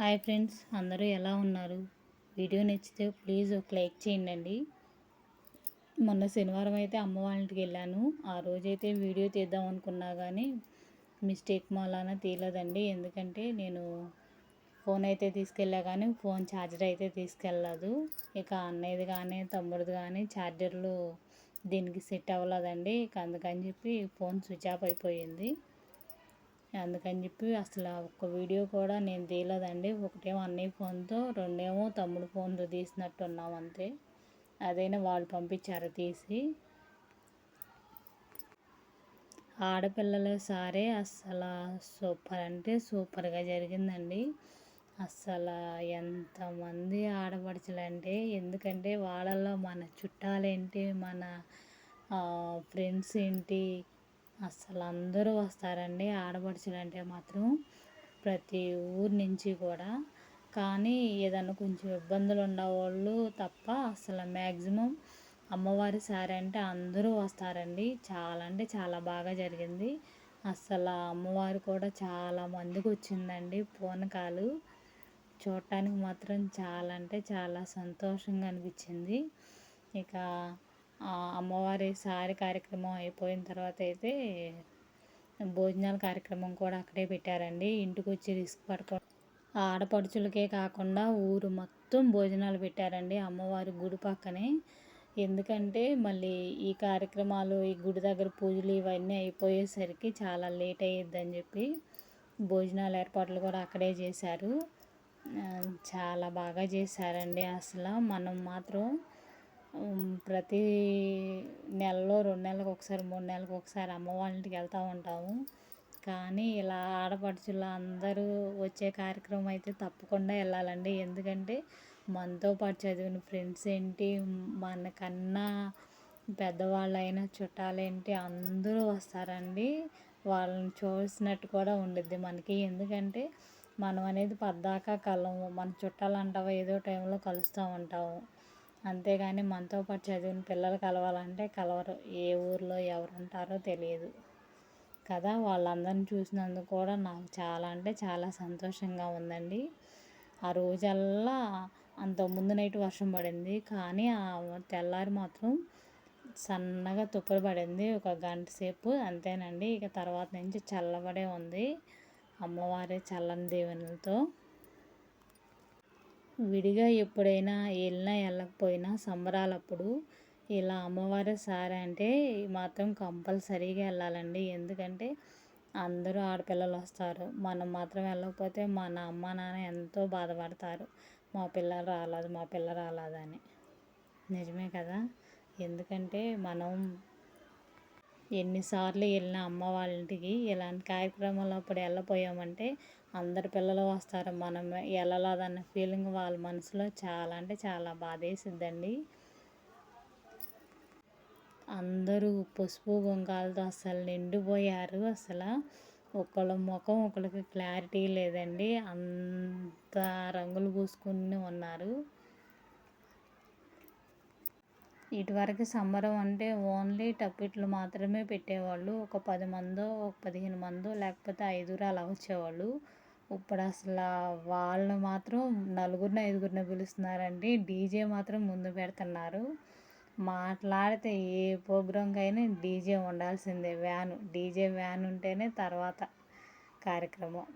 Hi friends అందరూ ఎలా ఉన్నారు? వీడియో నచ్చితే ప్లీజ్ ఒక లైక్ చేయండి మొన్న శనివారం అయితే అమ్మ వాళ్ళకి వెళ్ళాను. ఆ రోజైతే వీడియో తీద్దాం అనుకున్నా కానీ మిస్టేక్ మూలాన తీయలేదండి. ఎందుకంటే నేను ఫోన్ అయితే తీసుకెళ్ళా కానీ ఫోన్ ఛార్జర్ అయితే తీసుకెళ్ళదు ఇక అన్నయ్యది కానీ తమ్ముడిది కానీ ఛార్జర్లు దీనికి సెట్ అవ్వలేదండి. ఇక అందుకని చెప్పి ఫోన్ స్విచ్ ఆఫ్ అయిపోయింది. అందుకని చెప్పి అసలు ఒక్క వీడియో కూడా నేను తీయలేదండి. ఒకటేమో అన్నయ్య ఫోన్తో రెండేమో తమ్ముడు ఫోన్తో తీసినట్టు ఉన్నాం అంతే. అదైనా వాళ్ళు పంపించారు తీసి. ఆడపిల్లల సారే అసలు సూపర్ అంటే సూపర్గా జరిగిందండి. అసలు ఎంతమంది ఆడపడుచులంటే ఎందుకంటే వాళ్ళల్లో మన చుట్టాలేంటి మన ఫ్రెండ్స్ ఏంటి అసలు అందరూ వస్తారండి. ఆడపడుచులు అంటే మాత్రం ప్రతి ఊరు నుంచి కూడా. కానీ ఏదన్నా కొంచెం ఇబ్బందులు ఉన్నవాళ్ళు తప్ప అసలు మ్యాక్సిమం అమ్మవారి సారీ అంటే అందరూ వస్తారండి. చాలా అంటే చాలా బాగా జరిగింది. అసలు అమ్మవారు కూడా చాలా మందికి వచ్చిందండి పూనకాలు. చూడటానికి మాత్రం చాలా అంటే చాలా సంతోషంగా అనిపించింది. ఇక అమ్మవారి సారి కార్యక్రమం అయిపోయిన తర్వాత అయితే భోజనాల కార్యక్రమం కూడా అక్కడే పెట్టారండి. ఇంటికి వచ్చి రిస్క్ పడుకో ఆడపడుచులకే కాకుండా ఊరు మొత్తం భోజనాలు పెట్టారండి అమ్మవారి గుడి పక్కనే. ఎందుకంటే మళ్ళీ ఈ కార్యక్రమాలు ఈ గుడి దగ్గర పూజలు ఇవన్నీ అయిపోయేసరికి చాలా లేట్ అయ్యిద్దని చెప్పి భోజనాల ఏర్పాట్లు కూడా అక్కడే చేశారు. చాలా బాగా చేశారండి అసలు. మనం మాత్రం ప్రతి నెలలో రెండు నెలలకు ఒకసారి మూడు నెలలకు ఒకసారి అమ్మ వాళ్ళ ఇంటికి వెళ్తూ ఉంటాము. కానీ ఇలా ఆడపడుచులు అందరూ వచ్చే కార్యక్రమం అయితే తప్పకుండా వెళ్ళాలండి. ఎందుకంటే మనతో పాటు చదివిన ఫ్రెండ్స్ ఏంటి మనకన్నా పెద్దవాళ్ళైనా చుట్టాలేంటి అందరూ వస్తారండి. వాళ్ళని చూసినట్టు కూడా ఉండిద్ది మనకి. ఎందుకంటే మనం అనేది పద్దాకా కలము. మన చుట్టాలు అంటావా ఏదో టైంలో కలుస్తూ ఉంటాము. అంతేగాని మనతో పాటు చదివిన పిల్లలు కలవాలంటే కలవరు. ఏ ఊర్లో ఎవరు ఉంటారో తెలియదు. కదా? వాళ్ళందరిని చూసినందుకు కూడా నాకు చాలా అంటే చాలా సంతోషంగా ఉందండి. ఆ రోజల్లా అంత ముందు నైట్ వర్షం పడింది. కానీ ఆ తెల్లారి మాత్రం సన్నగా తుప్పలు పడింది. ఒక గంట సేపు అంతేనండి. ఇక తర్వాత నుంచి చల్లబడే ఉంది. అమ్మవారి చల్లని దేవునితో విడిగా ఎప్పుడైనా వెళ్ళినా వెళ్ళకపోయినా సంబరాలప్పుడు ఇలా అమ్మవారి సారి అంటే మాత్రం కంపల్సరీగా వెళ్ళాలండి ఎందుకంటే అందరూ ఆడపిల్లలు వస్తారు. మనం మాత్రం వెళ్ళకపోతే మన అమ్మ నాన్న ఎంతో బాధపడతారు. మా పిల్లలు రాలేదు మా పిల్ల రాలేదని. నిజమే కదా? ఎందుకంటే మనం ఎన్నిసార్లు వెళ్ళిన అమ్మ వాళ్ళ ఇంటికి ఇలాంటి కార్యక్రమాలు అప్పుడు వెళ్ళపోయామంటే అందరు పిల్లలు వస్తారు. మనం వెళ్ళలేదన్న ఫీలింగ్ వాళ్ళ మనసులో చాలా అంటే చాలా బాధేసిద్దండి. అందరూ పసుపు గుంకాలతో అసలు నిండిపోయారు. అసలు ఒకళ్ళ ముఖం ఒకళ్ళకి క్లారిటీ లేదండి. అంత రంగులు పూసుకుని ఉన్నారు. ఇటువరకు సంబరం అంటే ఓన్లీ టప్పిట్లు మాత్రమే పెట్టేవాళ్ళు. ఒక పది మందో ఒక పదిహేను మందో లేకపోతే ఐదుగురు అలా వచ్చేవాళ్ళు ఇప్పుడు అసలు వాళ్ళు మాత్రం నలుగురిని ఐదుగురిని పిలుస్తున్నారండి. డీజే మాత్రం ముందు పెడుతున్నారు. మాట్లాడితే ఏ ప్రోగ్రాంకైనా డీజే ఉండాల్సిందే వ్యాను. డీజే వ్యాన్ ఉంటేనే తర్వాత కార్యక్రమం.